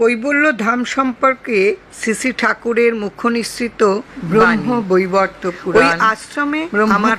কৈবল্য ধাম সম্পর্কে শ্রী ঠাকুরের মুখ্য নিঃসৃত ব্রহ্ম বৈবর্ত পুরাণ। আশ্রমে আমার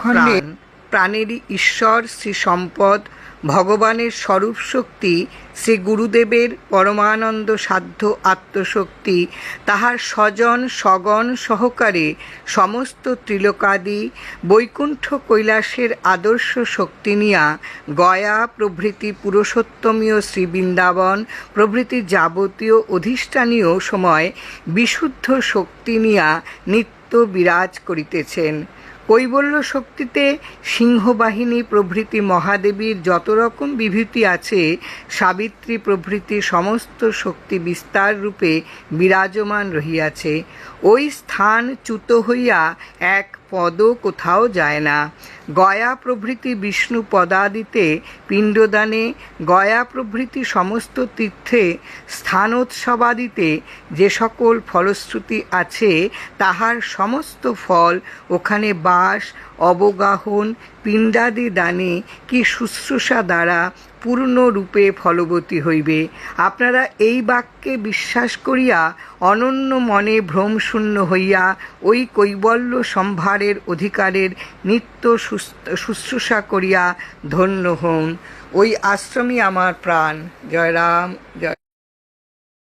প্রাণেরই ঈশ্বর শ্রী সম্পদ ভগবানের স্বরূপ শক্তি, শ্রী গুরুদেবের পরমানন্দ সাধ্য আত্মশক্তি, তাহার স্বজন, স্বগণ সহকারে সমস্ত ত্রিলোকাদি, বৈকুণ্ঠ কৈলাসের আদর্শ শক্তি নিয়া গয়া প্রভৃতি পুরুষোত্তমীয় শ্রীবৃন্দাবন, প্রভৃতি যাবতীয় অধিষ্ঠানীয় সময় বিশুদ্ধ শক্তি নিয়া নিত্য বিরাজ করিতেছেন। কৈবল্য শক্তিতে সিংহবাহিনী প্রভৃতি মহাদেবীর যত রকম বিভূতি আছে, সাবিত্রী প্রভৃতি সমস্ত শক্তি বিস্তার রূপে বিরাজমান রহিয়াছে। ওই স্থান চ্যুত হইয়া এক পদ কোথাও যায় না। গয়া প্রভৃতি বিষ্ণু পদাদিতে পিণ্ডদানে, গয়া প্রভৃতি সমস্ত তীর্থে, স্থানোৎসবাদিতে যে সকল ফলশ্রুতি আছে, তাহার সমস্ত ফল ওখানে বাস, অবগাহন, পিণ্ডাদি দানে কি শুশ্রূষা দ্বারা পূর্ণরূপে ফলবতী হইবে। আপনারা এই বাক্যে বিশ্বাস করিয়া অনন্য মনে ভ্রমশূন্য হইয়া ওই কৈবল্য সম্ভারের অধিকারের নিত্য শুশ্রূষা করিয়া ধন্য হন। ওই আশ্রমই আমার প্রাণ। জয়রাম, জয়